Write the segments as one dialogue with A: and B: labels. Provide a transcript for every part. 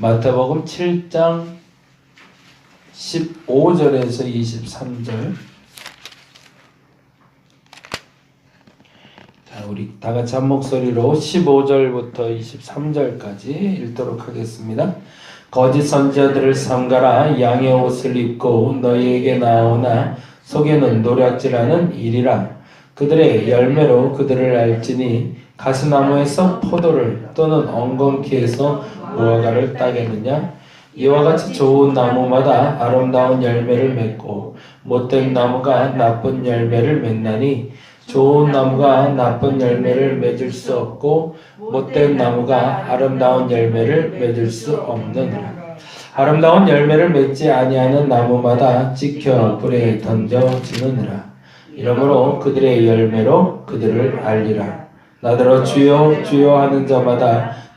A: 마태복음 7장 15절에서 23절. 자, 우리 다 같이 한 목소리로 15절부터 23절까지 읽도록 하겠습니다. 거짓 선지자들을 삼가라 양의 옷을 입고 너희에게 나오나 속에는 노략질하는 일이라 그들의 열매로 그들을 알지니 가시나무에서 포도를 또는 엉겅퀴에서 무화과를 따겠느냐 이와 같이 좋은 나무마다 아름다운 열매를 맺고 못된 나무가 나쁜 열매를 맺나니 좋은 나무가 나쁜 열매를 맺을 수 없고 못된 나무가 아름다운 열매를 맺을 수 없느니라. 아름다운 열매를 맺지 아니하는 나무마다 찍혀 불에 던져지느니라. 이러므로 그들의 열매로 그들을 알리라. 나더러 주여 주여 하는 자마다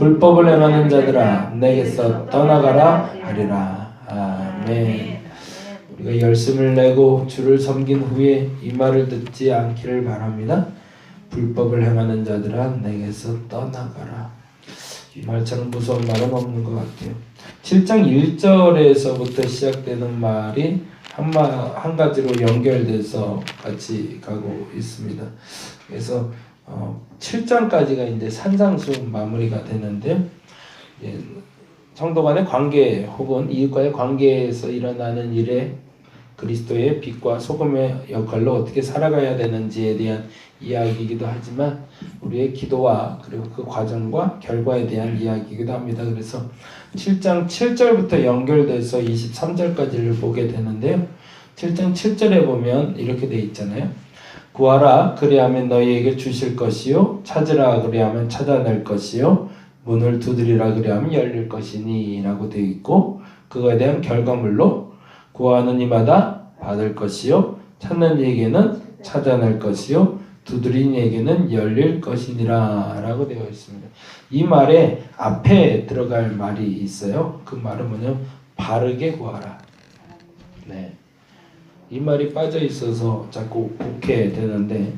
A: 불법을 행하는 자들아 내게서 떠나가라 하리라 아멘. 우리가 열심을 내고 주를 섬긴 후에 이 말을 듣지 않기를 바랍니다. 불법을 행하는 자들아 내게서 떠나가라. 이 말처럼 무서운 말은 없는 것 같아요. 7장 1절에서부터 시작되는 말이 한, 마, 한 가지로 연결돼서 같이 가고 있습니다. 그래서 어, 7장까지가 이제 산상수 마무리가 되는데 예, 성도 간의 관계 혹은 이웃과의 관계에서 일어나는 일에 그리스도의 빛과 소금의 역할로 어떻게 살아가야 되는지에 대한 이야기이기도 하지만 우리의 기도와 그리고 그 과정과 결과에 대한 이야기이기도 합니다. 그래서 7장 7절부터 연결돼서 23절까지를 보게 되는데요. 7장 7절에 보면 이렇게 돼 있잖아요. 구하라. 그리하면 너희에게 주실 것이요. 찾으라. 그리하면 찾아낼 것이요. 문을 두드리라. 그리하면 열릴 것이니라고 되어 있고 그거에 대한 결과물로 구하는 이마다 받을 것이요. 찾는 이에게는 찾아낼 것이요. 두드린 이에게는 열릴 것이니라라고 되어 있습니다. 이 말에 앞에 들어갈 말이 있어요. 그 말은 뭐냐면 바르게 구하라. 네. 이 말이 빠져 있어서 자꾸 곱게 되는데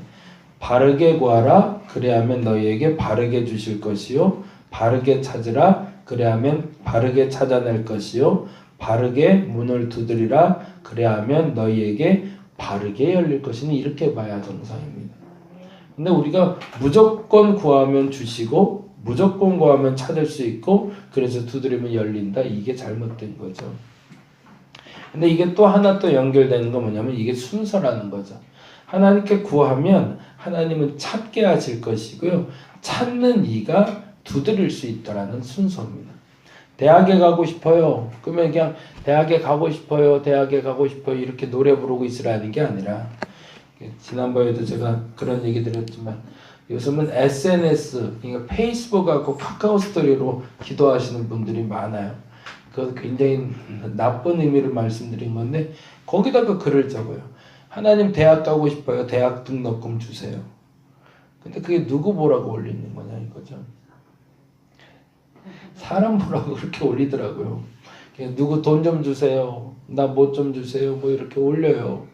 A: 바르게 구하라 그래야면 너희에게 바르게 주실 것이요 바르게 찾으라 그래야면 바르게 찾아낼 것이요 바르게 문을 두드리라 그래야면 너희에게 바르게 열릴 것이니 이렇게 봐야 정상입니다. 근데 우리가 무조건 구하면 주시고 무조건 구하면 찾을 수 있고 그래서 두드리면 열린다 이게 잘못된 거죠. 근데 이게 또 하나 또 연결되는 건 뭐냐면 이게 순서라는 거죠. 하나님께 구하면 하나님은 찾게 하실 것이고요. 찾는 이가 두드릴 수 있다라는 순서입니다. 대학에 가고 싶어요. 그러면 그냥 대학에 가고 싶어요. 대학에 가고 싶어요. 이렇게 노래 부르고 있으라는 게 아니라 지난번에도 제가 그런 얘기 드렸지만 요즘은 SNS, 그러니까 페이스북하고 카카오 스토리로 기도하시는 분들이 많아요. 그것 굉장히 나쁜 의미를 말씀드린 건데 거기다가 글을 적어요. 하나님 대학 가고 싶어요. 대학 등록금 주세요. 근데 그게 누구 보라고 올리는 거냐 이거죠. 사람 보라고 그렇게 올리더라고요. 누구 돈 좀 주세요. 나 뭐 좀 주세요. 뭐 이렇게 올려요.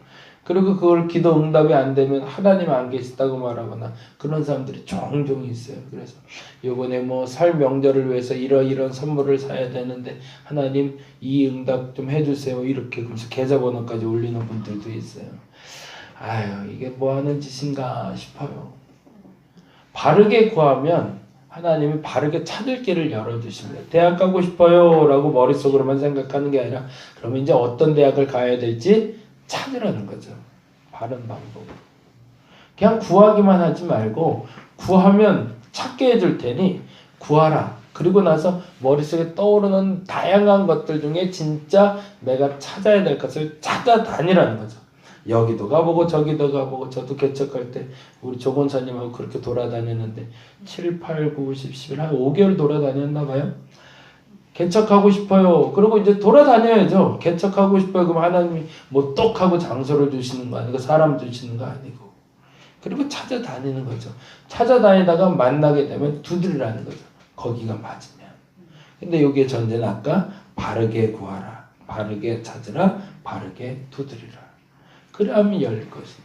A: 그리고 그걸 기도 응답이 안 되면 하나님 안 계시다고 말하거나 그런 사람들이 종종 있어요. 그래서 요번에 뭐 설 명절을 위해서 이러이런 선물을 사야 되는데 하나님 이 응답 좀 해주세요. 이렇게 그래서 계좌번호까지 올리는 분들도 있어요. 아유 이게 뭐 하는 짓인가 싶어요. 바르게 구하면 하나님이 바르게 찾을 길을 열어주십니다. 대학 가고 싶어요 라고 머릿속으로만 생각하는 게 아니라 그러면 이제 어떤 대학을 가야 될지 찾으라는 거죠. 바른 방법으로. 그냥 구하기만 하지 말고 구하면 찾게 해줄 테니 구하라. 그리고 나서 머릿속에 떠오르는 다양한 것들 중에 진짜 내가 찾아야 될 것을 찾아다니라는 거죠. 여기도 가보고 저기도 가보고 저도 개척할 때 우리 조건사님하고 그렇게 돌아다녔는데 7, 8, 9, 10, 11, 한 5개월 돌아다녔나 봐요. 개척하고 싶어요. 그리고 이제 돌아다녀야죠. 개척하고 싶어요. 그럼 하나님이 뭐 똑하고 장소를 주시는 거 아니고 사람 주시는 거 아니고. 그리고 찾아다니는 거죠. 찾아다니다가 만나게 되면 두드리라는 거죠. 거기가 맞으면. 근데 여기에 전제는 아까 바르게 구하라. 바르게 찾으라. 바르게 두드리라. 그러면 열릴 것이.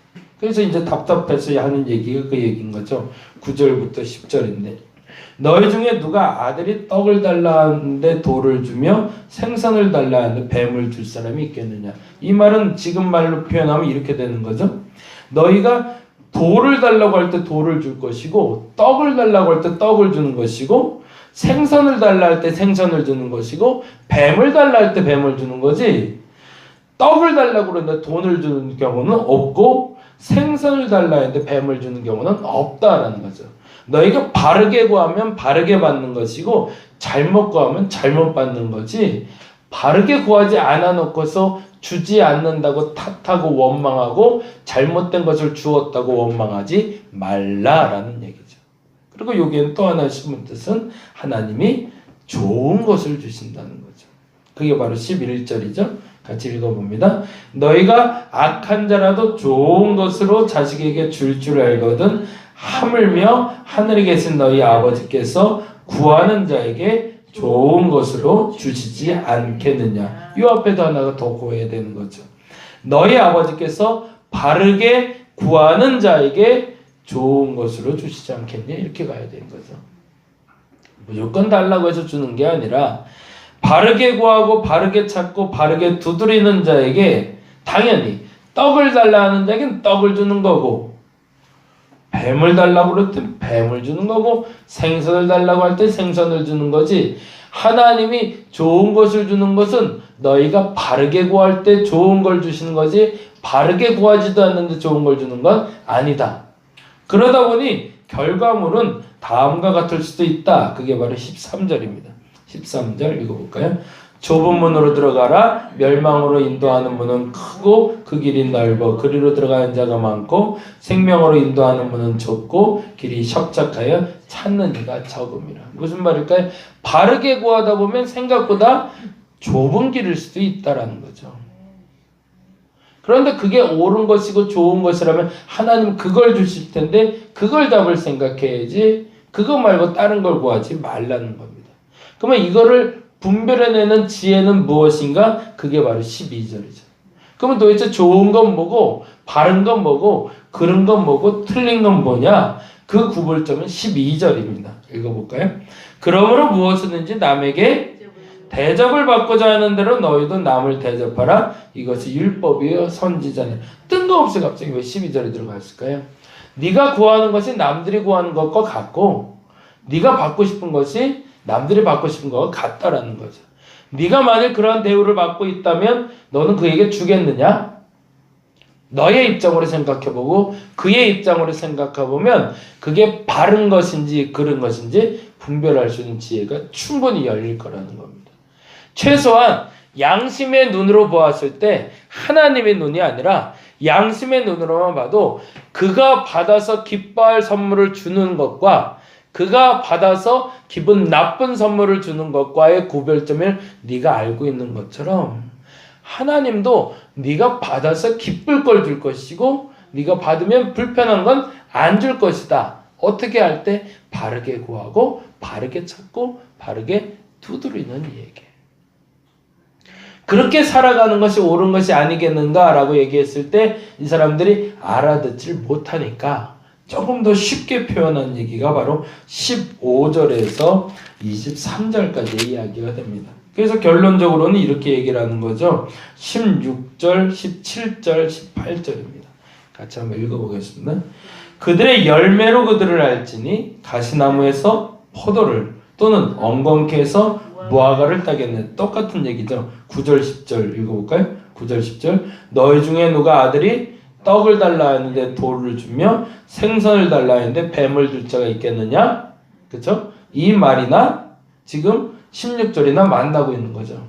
A: 그래서 이제 답답해서 하는 얘기가 그 얘기인 거죠. 9절부터 10절인데. 너희 중에 누가 아들이 떡을 달라 하는데 돌을 주며 생선을 달라 하는데 뱀을 줄 사람이 있겠느냐. 이 말은 지금 말로 표현하면 이렇게 되는 거죠. 너희가 돌을 달라고 할 때 돌을 줄 것이고 떡을 달라고 할 때 떡을 주는 것이고 생선을 달라 할 때 생선을 주는 것이고 뱀을 달라 할 때 뱀을 주는 거지. 떡을 달라고 그러는데 돈을 주는 경우는 없고 생선을 달라 했는데 뱀을 주는 경우는 없다라는 거죠. 너희가 바르게 구하면 바르게 받는 것이고 잘못 구하면 잘못 받는 거지. 바르게 구하지 않아 놓고서 주지 않는다고 탓하고 원망하고 잘못된 것을 주었다고 원망하지 말라라는 얘기죠. 그리고 여기엔 또 하나 심은 뜻은 하나님이 좋은 것을 주신다는 거죠. 그게 바로 11절이죠. 같이 읽어봅니다. 너희가 악한 자라도 좋은 것으로 자식에게 줄줄 알거든 하물며 하늘에 계신 너희 아버지께서 구하는 자에게 좋은 것으로 주시지 않겠느냐. 이 앞에도 하나가 더 구해야 되는 거죠. 너희 아버지께서 바르게 구하는 자에게 좋은 것으로 주시지 않겠냐. 이렇게 가야 되는 거죠. 무조건 달라고 해서 주는 게 아니라 바르게 구하고 바르게 찾고 바르게 두드리는 자에게 당연히 떡을 달라 하는 자에게는 떡을 주는 거고 뱀을 달라고 그럴 땐 뱀을 주는 거고 생선을 달라고 할 때 생선을 주는 거지 하나님이 좋은 것을 주는 것은 너희가 바르게 구할 때 좋은 걸 주시는 거지 바르게 구하지도 않는데 좋은 걸 주는 건 아니다. 그러다 보니 결과물은 다음과 같을 수도 있다. 그게 바로 13절입니다. 13절 읽어볼까요? 좁은 문으로 들어가라. 멸망으로 인도하는 문은 크고 그 길이 넓어 그리로 들어가는 자가 많고 생명으로 인도하는 문은 좁고 길이 협착하여 찾는 이가 적음이라. 무슨 말일까요? 바르게 구하다 보면 생각보다 좁은 길일 수도 있다라는 거죠. 그런데 그게 옳은 것이고 좋은 것이라면 하나님 그걸 주실 텐데 그걸 답을 생각해야지 그거 말고 다른 걸 구하지 말라는 겁니다. 그러면 이거를 분별해내는 지혜는 무엇인가? 그게 바로 12절이죠. 그러면 도대체 좋은 건 뭐고, 바른 건 뭐고, 그른 건 뭐고, 틀린 건 뭐냐? 그 구별점은 12절입니다. 읽어볼까요? 그러므로 무엇이든지 남에게 대접을 받고자 하는 대로 너희도 남을 대접하라. 이것이 율법이요 선지자니. 뜬금없이 갑자기 왜 12절에 들어갔을까요? 네가 구하는 것이 남들이 구하는 것과 같고 네가 받고 싶은 것이 남들이 받고 싶은 것과 같다라는 거죠. 네가 만일 그러한 대우를 받고 있다면 너는 그에게 주겠느냐? 너의 입장으로 생각해보고 그의 입장으로 생각해보면 그게 바른 것인지 그른 것인지 분별할 수 있는 지혜가 충분히 열릴 거라는 겁니다. 최소한 양심의 눈으로 보았을 때 하나님의 눈이 아니라 양심의 눈으로만 봐도 그가 받아서 기뻐할 선물을 주는 것과 그가 받아서 기분 나쁜 선물을 주는 것과의 구별점을 네가 알고 있는 것처럼 하나님도 네가 받아서 기쁠 걸 줄 것이고 네가 받으면 불편한 건 안 줄 것이다. 어떻게 할 때 바르게 구하고 바르게 찾고 바르게 두드리는 얘기. 그렇게 살아가는 것이 옳은 것이 아니겠는가라고 얘기했을 때 이 사람들이 알아듣질 못하니까 조금 더 쉽게 표현한 얘기가 바로 15절에서 23절까지 이야기가 됩니다. 그래서 결론적으로는 이렇게 얘기를 하는 거죠. 16절, 17절, 18절입니다. 같이 한번 읽어보겠습니다. 그들의 열매로 그들을 알지니 가시나무에서 포도를 또는 엉겅퀴에서 무화과를 따겠네. 똑같은 얘기죠. 9절, 10절 읽어볼까요? 9절, 10절. 너희 중에 누가 아들이 떡을 달라 하는데 돌을 주며 생선을 달라 하는데 뱀을 줄 자가 있겠느냐? 그쵸? 이 말이나 지금 16절이나 만나고 있는 거죠.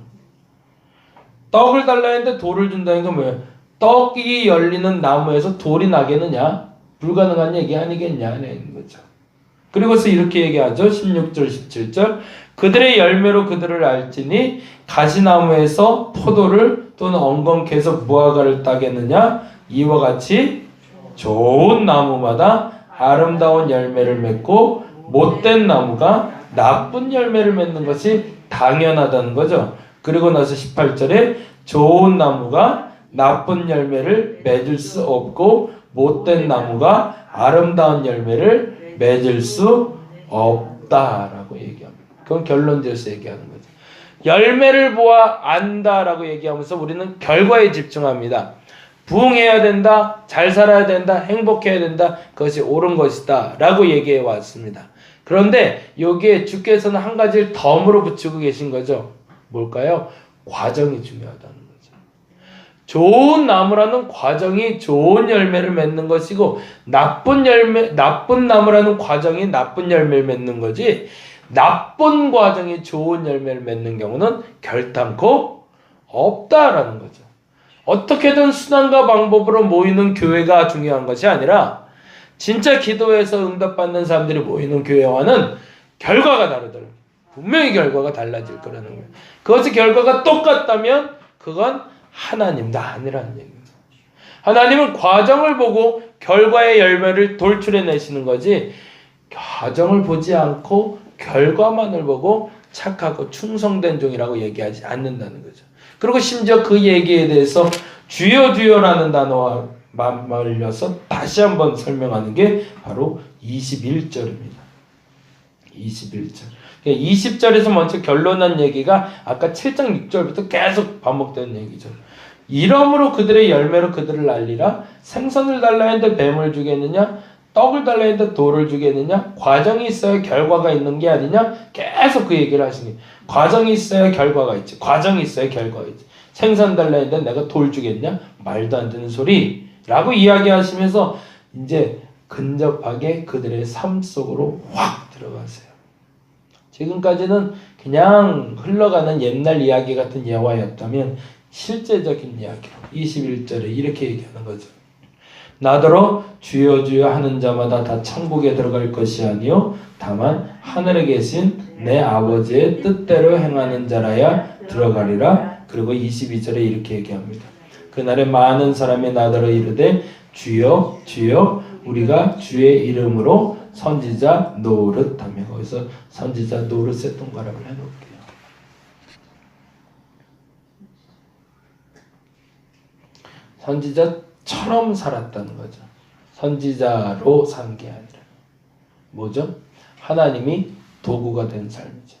A: 떡을 달라 했는데 돌을 준다는 건 뭐예요? 떡이 열리는 나무에서 돌이 나겠느냐? 불가능한 얘기 아니겠냐? 는 거죠. 그리고서 이렇게 얘기하죠. 16절, 17절. 그들의 열매로 그들을 알지니 가시나무에서 포도를 또는 엉겅퀴에서 무화과를 따겠느냐 이와 같이 좋은 나무마다 아름다운 열매를 맺고 못된 나무가 나쁜 열매를 맺는 것이 당연하다는 거죠. 그리고 나서 18절에 좋은 나무가 나쁜 열매를 맺을 수 없고 못된 나무가 아름다운 열매를 맺을 수 없다라고 얘기합니다. 그건 결론지어서 얘기하는 거죠. 열매를 보아 안다라고 얘기하면서 우리는 결과에 집중합니다. 부흥해야 된다, 잘 살아야 된다, 행복해야 된다, 그것이 옳은 것이다 라고 얘기해 왔습니다. 그런데 여기에 주께서는 한 가지를 덤으로 붙이고 계신 거죠. 뭘까요? 과정이 중요하다는 거죠. 좋은 나무라는 과정이 좋은 열매를 맺는 것이고 나쁜 열매 나쁜 나무라는 과정이 나쁜 열매를 맺는 거지 나쁜 과정이 좋은 열매를 맺는 경우는 결단코 없다라는 거죠. 어떻게든 수단과 방법으로 모이는 교회가 중요한 것이 아니라 진짜 기도해서 응답받는 사람들이 모이는 교회와는 결과가 다르더라고요. 분명히 결과가 달라질 거라는 거예요. 그것의 결과가 똑같다면 그건 하나님도 아니라는 얘기입니다. 하나님은 과정을 보고 결과의 열매를 돌출해 내시는 거지 과정을 보지 않고 결과만을 보고 착하고 충성된 종이라고 얘기하지 않는다는 거죠. 그리고 심지어 그 얘기에 대해서 주여 주여라는 단어와 맞물려서 다시 한번 설명하는 게 바로 21절입니다. 21절. 20절에서 먼저 결론난 얘기가 아까 7장 6절부터 계속 반복되는 얘기죠. 이러므로 그들의 열매로 그들을 알리라 생선을 달라 했는데 뱀을 주겠느냐 떡을 달라 했는데 돌을 주겠느냐? 과정이 있어야 결과가 있는 게 아니냐? 계속 그 얘기를 하시니 과정이 있어야 결과가 있지. 과정이 있어야 결과가 있지. 생선 달라 했는데 내가 돌 주겠냐? 말도 안 되는 소리 라고 이야기하시면서 이제 근접하게 그들의 삶 속으로 확 들어가세요. 지금까지는 그냥 흘러가는 옛날 이야기 같은 예화였다면 실제적인 이야기로 21절에 이렇게 얘기하는 거죠. 나더러 주여 주여 하는 자마다 다 천국에 들어갈 것이 아니요 다만 하늘에 계신 내 아버지의 뜻대로 행하는 자라야 들어가리라. 그리고 22절에 이렇게 얘기합니다. 그날에 많은 사람이 나더러 이르되 주여 주여 우리가 주의 이름으로 선지자 노릇하며 거기서 선지자 노릇의 동그라미를 해놓을게요. 선지자 처럼 살았다는 거죠. 선지자로 산 게 아니라 뭐죠? 하나님이 도구가 된 삶이죠.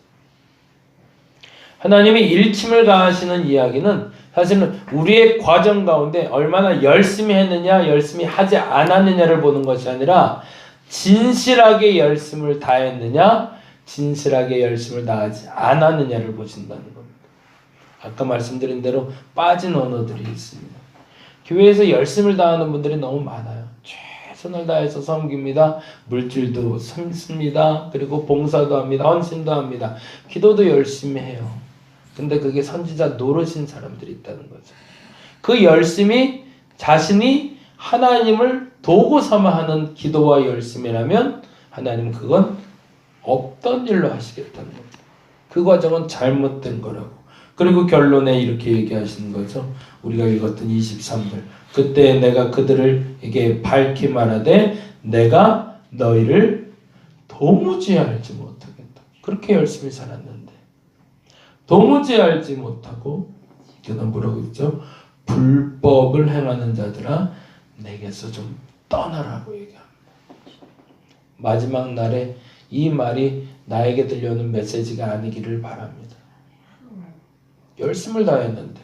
A: 하나님이 일침을 가하시는 이야기는 사실은 우리의 과정 가운데 얼마나 열심히 했느냐, 열심히 하지 않았느냐를 보는 것이 아니라 진실하게 열심을 다했느냐, 진실하게 열심을 다하지 않았느냐를 보신다는 겁니다. 아까 말씀드린 대로 빠진 언어들이 있습니다. 교회에서 열심을 다하는 분들이 너무 많아요. 최선을 다해서 섬깁니다. 물질도 씁니다. 그리고 봉사도 합니다. 헌신도 합니다. 기도도 열심히 해요. 근데 그게 선지자 노릇인 사람들이 있다는 거죠. 그 열심이 자신이 하나님을 도구 삼아 하는 기도와 열심이라면 하나님 그건 없던 일로 하시겠다는 겁니다. 그 과정은 잘못된 거라고. 그리고 결론에 이렇게 얘기하시는 거죠. 우리가 읽었던 23절. 그때 내가 그들에게 밝히 말하되 내가 너희를 도무지 알지 못하겠다. 그렇게 열심히 살았는데 도무지 알지 못하고 그는 뭐라고 했죠? 불법을 행하는 자들아 내게서 좀 떠나라고 얘기합니다. 마지막 날에 이 말이 나에게 들려오는 메시지가 아니기를 바랍니다. 열심을 다했는데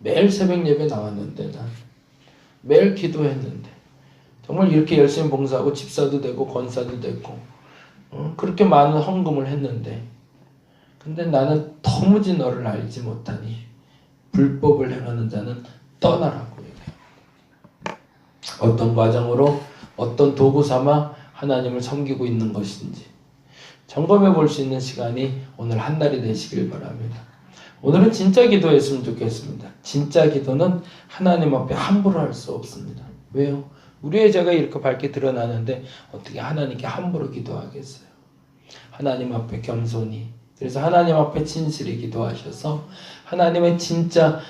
A: 매일 새벽 예배 나왔는데 난 매일 기도했는데 정말 이렇게 열심히 봉사하고 집사도 되고 권사도 되고 어? 그렇게 많은 헌금을 했는데 근데 나는 도무지 너를 알지 못하니 불법을 행하는 자는 떠나라고 얘기해요. 어떤 과정으로 어떤 도구 삼아 하나님을 섬기고 있는 것인지 점검해 볼 수 있는 시간이 오늘 한 날이 되시길 바랍니다. 오늘은 진짜 기도했으면 좋겠습니다. 진짜 기도는 하나님 앞에 함부로 할 수 없습니다. 왜요? 우리의 죄가 이렇게 밝게 드러나는데 어떻게 하나님께 함부로 기도하겠어요? 하나님 앞에 겸손히 그래서 하나님 앞에 진실히 기도하셔서 하나님의 진짜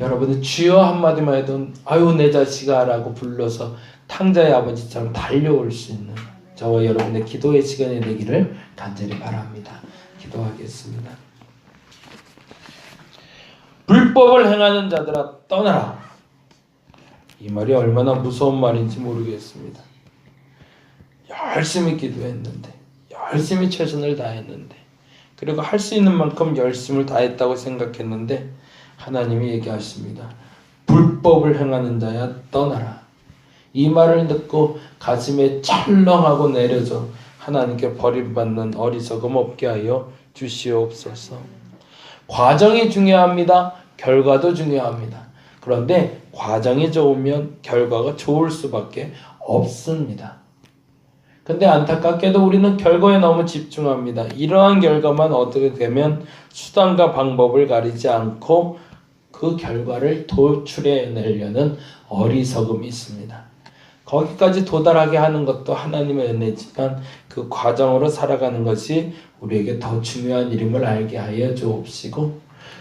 A: 여러분들 주여 한마디만 해도 아유 내 자식아 라고 불러서 탕자의 아버지처럼 달려올 수 있는 저와 여러분의 기도의 시간이 되기를 간절히 바랍니다. 기도하겠습니다. 불법을 행하는 자들아 떠나라. 이 말이 얼마나 무서운 말인지 모르겠습니다. 열심히 기도했는데, 열심히 최선을 다했는데, 그리고 할 수 있는 만큼 열심을 다했다고 생각했는데, 하나님이 얘기하십니다. 불법을 행하는 자야 떠나라. 이 말을 듣고 가슴에 철렁하고 내려져 하나님께 버림받는 어리석음 없게 하여 주시옵소서. 과정이 중요합니다. 결과도 중요합니다. 그런데 과정이 좋으면 결과가 좋을 수밖에 없습니다. 근데 안타깝게도 우리는 결과에 너무 집중합니다. 이러한 결과만 얻게 되면 수단과 방법을 가리지 않고 그 결과를 도출해내려는 어리석음이 있습니다. 거기까지 도달하게 하는 것도 하나님의 은혜지만 그 과정으로 살아가는 것이 우리에게 더 중요한 일임을 알게 하여 주옵시고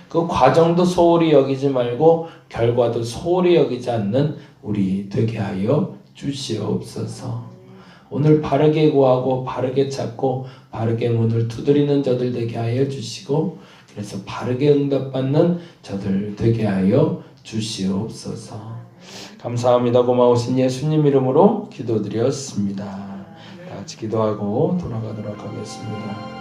A: 그 과정도 소홀히 여기지 말고 결과도 소홀히 여기지 않는 우리 되게 하여 주시옵소서. 오늘 바르게 구하고 바르게 찾고 바르게 문을 두드리는 저들 되게 하여 주시고 그래서 바르게 응답받는 저들 되게 하여 주시옵소서. 감사합니다. 고마우신 예수님 이름으로 기도드렸습니다. 다 같이 기도하고 돌아가도록 하겠습니다.